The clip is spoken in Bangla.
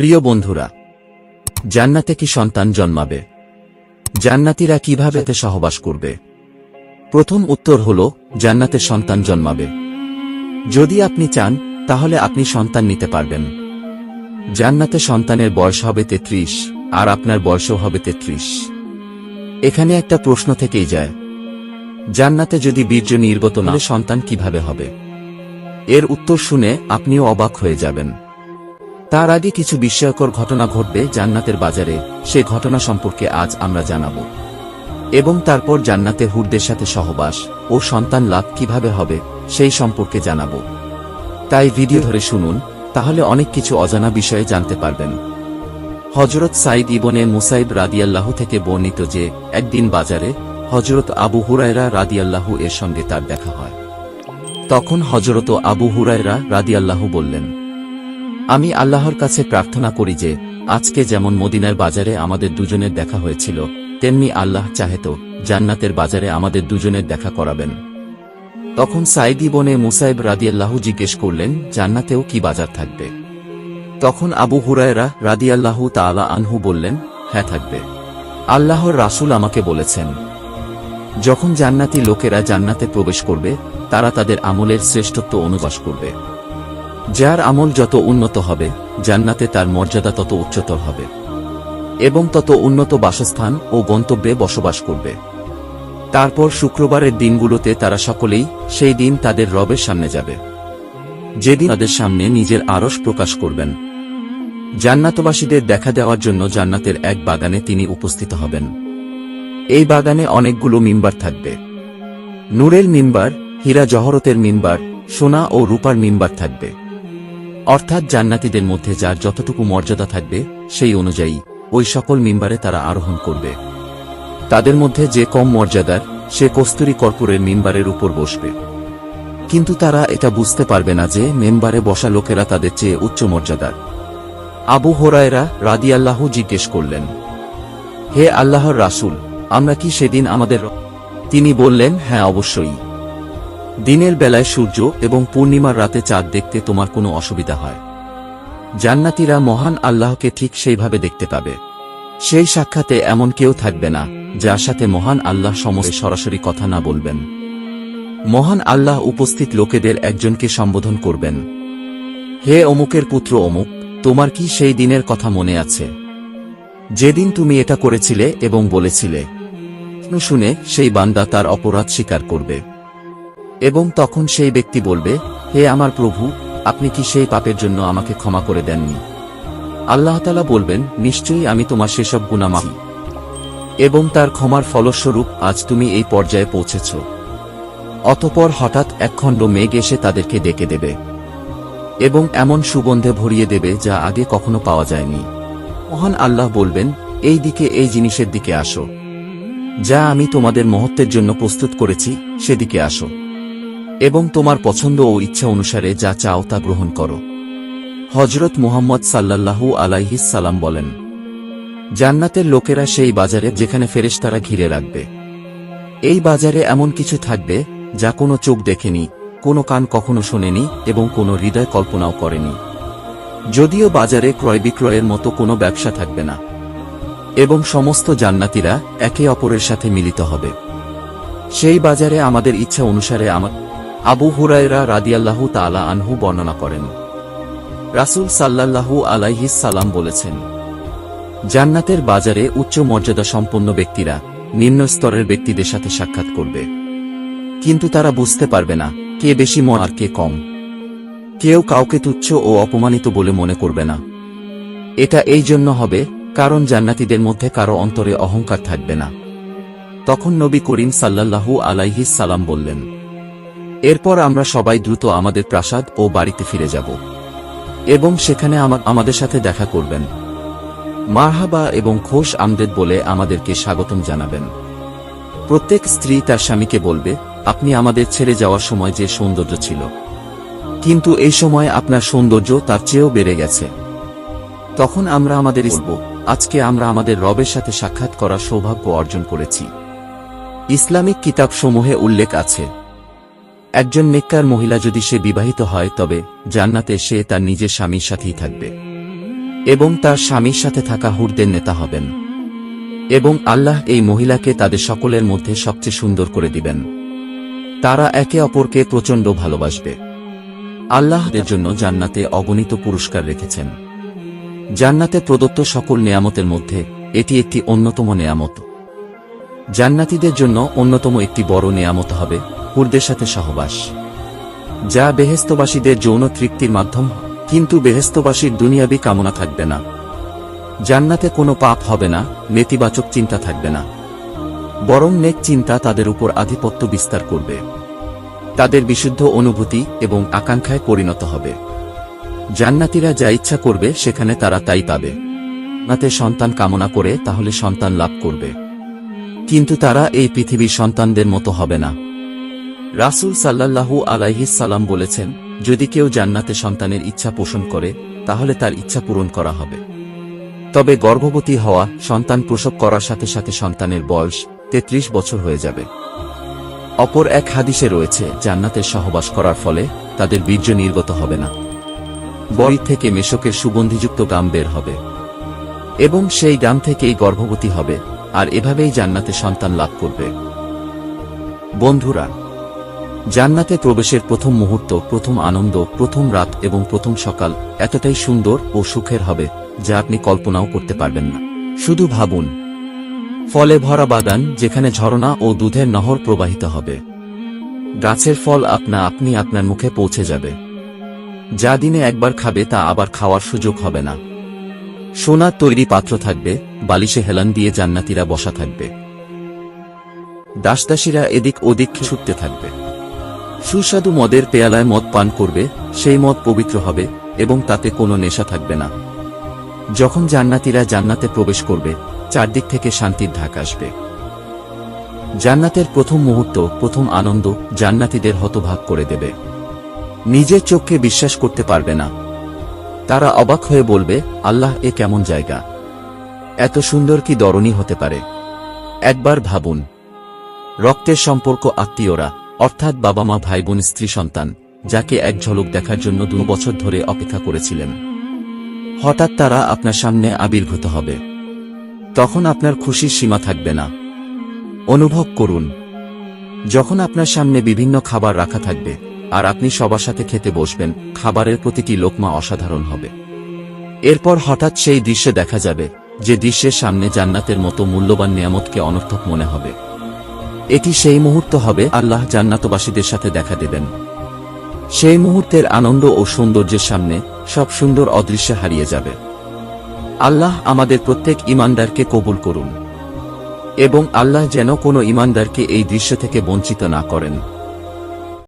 প্রিয় বন্ধুরা, জান্নাতে কি সন্তান জন্মাবে? জান্নাতীরা কীভাবে এতে সহবাস করবে? প্রথম উত্তর হল, জান্নাতে সন্তান জন্মাবে। যদি আপনি চান, তাহলে আপনি সন্তান নিতে পারবেন। জান্নাতে সন্তানের বয়স হবে তেত্রিশ, আর আপনার বয়সও হবে তেত্রিশ। এখানে একটা প্রশ্ন থেকেই যায়। জান্নাতে যদি বীর্য নির্গত না সন্তান কীভাবে হবে? এর উত্তর শুনে আপনিও অবাক হয়ে যাবেন। তার আগে কিছু বিস্ময়কর ঘটনা ঘটবে জান্নাতের বাজারে, সে ঘটনা সম্পর্কে আজ আমরা জানাব। এবং তারপর জান্নাতে হুরদের সাথে সহবাস ও সন্তান লাভ কীভাবে হবে, সেই সম্পর্কে জানাব। তাই ভিডিও ধরে শুনুন, তাহলে অনেক কিছু অজানা বিষয়ে জানতে পারবেন। হজরত সাইদ ইবনে মুসাইব রাদিয়াল্লাহু থেকে বর্ণিত যে, একদিন বাজারে হজরত আবু হুরায়রা রাদিয়াল্লাহু এর সঙ্গে তার দেখা হয়। তখন হজরত আবু হুরায়রা রাদিয়াল্লাহু বললেন আমি আল্লাহর কাছে প্রার্থনা করি যে, আজকে যেমন মদিনার বাজারে আমাদের দুজনের দেখা হয়েছিল, তেমনি আল্লাহ চাহেত জান্নাতের বাজারে আমাদের দুজনের দেখা করাবেন। তখন সাইদি বনে মুসাইব রাদিয়াল্লাহু জিজ্ঞেস করলেন, জান্নাতেও কি বাজার থাকবে? তখন আবু হুরায়রা রাদিয়াল্লাহু তাআলা আনহু বললেন হ্যাঁ থাকবে। আল্লাহর রাসূল আমাকে বলেছেন, যখন জান্নাতি লোকেরা জান্নাতে প্রবেশ করবে, তারা তাদের আমলের শ্রেষ্ঠত্ব অনুবাস করবে। যার আমল যত উন্নত হবে, জান্নাতে তার মর্যাদা তত উচ্চতর হবে এবং তত উন্নত বাসস্থান ও গন্তব্যে বসবাস করবে। তারপর শুক্রবারের দিনগুলোতে তারা সকলেই সেই দিন তাদের রবের সামনে যাবে। যেদিন তাদের সামনে নিজের আরস প্রকাশ করবেন। জান্নাতবাসীদের দেখা দেওয়ার জন্য জান্নাতের এক বাগানে তিনি উপস্থিত হবেন। এই বাগানে অনেকগুলো মিম্বার থাকবে। নূরের মিম্বার, হীরা জহরতের মিম্বার, সোনা ও রূপার মিম্বার থাকবে। অর্থাৎ জান্নাতীদের মধ্যে যার যতটুকু মর্যাদা থাকবে, সেই অনুযায়ী ওই সকল মিম্বারে তারা আরোহণ করবে। তাদের মধ্যে যে কম মর্যাদার, সে কস্তুরী কর্পূরের মিম্বারের উপর বসবে। কিন্তু তারা এটা বুঝতে পারবে না যে মেম্বারে বসা লোকেরা তাদের চেয়ে উচ্চ মর্যাদার। আবু হোরায়রা রাদিয়াল্লাহু জিজ্ঞেস করলেন, হে আল্লাহর রাসূল, আমরা কি সেদিন আমাদের তিনি বললেন হ্যাঁ অবশ্যই। দিনের বেলায় সূর্য এবং পূর্ণিমার রাতে চাঁদ দেখতে তোমার কোনো অসুবিধা হয়। জান্নাতীরা মহান আল্লাহকে ঠিক সেইভাবে দেখতে পাবে। সেই সাক্ষাতে এমন কেউ থাকবে না, যার সাথে মহান আল্লাহ সমস্ত সরাসরি কথা না বলবেন। মহান আল্লাহ উপস্থিত লোকেদের একজনকে সম্বোধন করবেন। হে অমুকের পুত্র অমুক, তোমার কি সেই দিনের কথা মনে আছে? যেদিন তুমি এটা করেছিলে এবং বলেছিলে, শুনে সেই বান্দা তার অপরাধ স্বীকার করবে। এবং তখন সেই ব্যক্তি বলবে, হে আমার প্রভু, আপনি কি সেই পাপের জন্য আমাকে ক্ষমা করে দেননি? আল্লাহতালা বলবেন, নিশ্চয়ই আমি তোমার সেসব গুণা মাফি এবং তার ক্ষমার ফলস্বরূপ আজ তুমি এই পর্যায়ে পৌঁছেছ। অতপর হঠাৎ একখণ্ড মেঘ এসে তাদেরকে ডেকে দেবে এবং এমন সুগন্ধে ভরিয়ে দেবে যা আগে কখনো পাওয়া যায়নি। মহান আল্লাহ বলবেন, এই দিকে, এই জিনিসের দিকে আসো। যা আমি তোমাদের মহত্বের জন্য প্রস্তুত করেছি, সেদিকে আসো। এবং তোমার পছন্দ ও ইচ্ছা অনুসারে যা চাও তা গ্রহণ করো। হজরত মুহাম্মদ সাল্লাল্লাহু আলাইহিস সালাম বলেন, জান্নাতের লোকেরা সেই বাজারে যেখানে ফেরেশতারা ঘিরে রাখবে। এই বাজারে এমন কিছু থাকবে যা কোনো চোখ দেখেনি, কোনো কান কখনো শোনেনি এবং কোনো হৃদয় কল্পনাও করেনি। যদিও বাজারে ক্রয় বিক্রয়ের মতো কোনো ব্যবসা থাকবে না। এবং সমস্ত জান্নাতীরা একে অপরের সাথে মিলিত হবে। সেই বাজারে আমাদের ইচ্ছা অনুসারে আমার আবু হুরায়রা রাদিয়াল্লাহু তালা আনহু বর্ণনা করেন। রাসূল সাল্লাল্লাহু আলাইহিস সালাম বলেছেন, জান্নাতের বাজারে উচ্চ মর্যাদা সম্পন্ন ব্যক্তিরা নিম্ন স্তরের ব্যক্তিদের সাথে সাক্ষাৎ করবে। কিন্তু তারা বুঝতে পারবে না কে বেশি মন আর কে কম। কেউ কাউকে তুচ্ছ ও অপমানিত বলে মনে করবে না। এটা এই জন্য হবে কারণ জান্নাতীদের মধ্যে কারও অন্তরে অহংকার থাকবে না। তখন নবী করিম সাল্লাল্লাহু আলাইহিস সালাম বললেন এরপর আমরা সবাই দ্রুত আমাদের প্রাসাদ ও বাড়িতে ফিরে যাব। এবং সেখানে আমাদের সাথে দেখা করবেন। মারহাবা এবং খোশ আমদেদ বলে আমাদেরকে স্বাগতম জানাবেন। প্রত্যেক স্ত্রী তার স্বামীকে বলবে, আপনি আমাদের ছেড়ে যাওয়ার সময় যে সৌন্দর্য ছিল। কিন্তু এই সময় আপনার সৌন্দর্য তার চেয়েও বেড়ে গেছে। তখন আমরা আমাদের বলব, আজকে আমরা আমাদের রবের সাথে সাক্ষাৎ করার সৌভাগ্য অর্জন করেছি। ইসলামিক কিতাবসমূহে উল্লেখ আছে একজন নেককার মহিলা যদি সে বিবাহিত হয়, তবে জান্নাতে সে তার নিজের স্বামীর সাথেই থাকবে। এবং তার স্বামীর সাথে থাকা হুরদের নেতা হবেন। এবং আল্লাহ এই মহিলাকে তাদের সকলের মধ্যে সবচেয়ে সুন্দর করে দিবেন। তারা একে অপরকে প্রচণ্ড ভালোবাসবে। আল্লাহদের জন্য জান্নাতে অগণিত পুরস্কার রেখেছেন। জান্নাতে প্রদত্ত সকল নেয়ামতের মধ্যে এটি একটি অন্যতম নেয়ামত। জান্নাতীদের জন্য অন্যতম একটি বড় নেয়ামত হবে হুরদের সাথে সহবাস। যা বেহেস্তবাসীদের যৌন তৃপ্তির মাধ্যম কিন্তু বেহেস্তবাসীর দুনিয়াবি কামনা থাকবে না। জান্নাতে কোনো পাপ হবে না, নেতিবাচক চিন্তা থাকবে না। বরং নেক চিন্তা তাদের উপর আধিপত্য বিস্তার করবে। তাদের বিশুদ্ধ অনুভূতি এবং আকাঙ্ক্ষায় পরিণত হবে। জান্নাতীরা যা ইচ্ছা করবে, সেখানে তারা তাই পাবে। নাতে সন্তান কামনা করে, তাহলে সন্তান লাভ করবে। কিন্তু তারা এই পৃথিবীর সন্তানদের মতো হবে না। রাসূল আলাইহিস সালাম বলেছেন, যদি কেউ জান্নাতে সন্তানের ইচ্ছা পোষণ করে, তাহলে তার ইচ্ছা পূরণ করা হবে। তবে গর্ভবতী হওয়া, সন্তান প্রসব করার সাথে সাথে সন্তানের বয়স তেত্রিশ বছর হয়ে যাবে। অপর এক হাদিসে রয়েছে জান্নাতের সহবাস করার ফলে তাদের বীর্য নির্গত হবে না। বই থেকে মেশকের সুগন্ধিযুক্ত গাম বের হবে। এবং সেই গাম থেকেই গর্ভবতী হবে, আর এভাবেই জান্নাতে সন্তান লাভ করবে। বন্ধুরা জান্নাতে প্রবেশের প্রথম মুহূর্ত, প্রথম আনন্দ, প্রথম রাত এবং প্রথম সকাল, এতটাই সুন্দর ও সুখের হবে, যা আপনি কল্পনাও করতে পারবেন না। শুধু ভাবুন। ফলে ভরা বাগান, যেখানে ঝরনা ও দুধের নহর প্রবাহিত হবে। গাছের ফল আপনা আপনি আপনার মুখে পৌঁছে যাবে। যা দিনে একবার খাবে, তা আবার খাওয়ার সুযোগ হবে না। সোনার তৈরি পাত্র থাকবে, বালিশে হেলান দিয়ে জান্নাতিরা বসা থাকবে। দাসদাসীরা এদিক ওদিক ছুটতে থাকবে। সুস্বাদু মদের পেয়ালায় মদ পান করবে, সেই মদ পবিত্র হবে, এবং তাতে কোনো নেশা থাকবে না। যখন জান্নাতীরা জান্নাতে প্রবেশ করবে, চারদিক থেকে শান্তির ঢাক আসবে। জান্নাতের প্রথম মুহূর্ত, প্রথম আনন্দ জান্নাতীদের হতভাগ করে দেবে। নিজের চোখকে বিশ্বাস করতে পারবে না। তারা অবাক হয়ে বলবে, আল্লাহ, এ কেমন জায়গা। এত সুন্দর কি দরণী হতে পারে। একবার ভাবুন, রক্তের সম্পর্ক আত্মীয়রা অর্থাৎ বাবা মা ভাই বোন স্ত্রী, সন্তান, যাকে এক ঝলক দেখার জন্য দু বছর ধরে অপেক্ষা করেছিলেন। হঠাৎ তারা আপনার সামনে আবির্ভূত হবে। তখন আপনার খুশির সীমা থাকবে না। অনুভব করুন। যখন আপনার সামনে বিভিন্ন খাবার রাখা থাকবে আর আপনি সবার সাথে খেতে বসবেন, খাবারের প্রতিটি লোকমা অসাধারণ হবে। এরপর হঠাৎ সেই দৃশ্যে দেখা যাবে যে দৃশ্যের সামনে জান্নাতের মতো মূল্যবান নিয়ামতকে অনর্থক মনে হবে। এটি সেই মুহূর্ত হবে আল্লাহ জান্নাতবাসীদের সাথে দেখা দেবেন। সেই মুহূর্তের আনন্দ ও সৌন্দর্যের সামনে সব সুন্দর অদৃশ্য হারিয়ে যাবে। আল্লাহ আমাদের প্রত্যেক ইমানদারকে কবুল করুন। এবং আল্লাহ যেন কোনো ইমানদারকে এই দৃশ্য থেকে বঞ্চিত না করেন।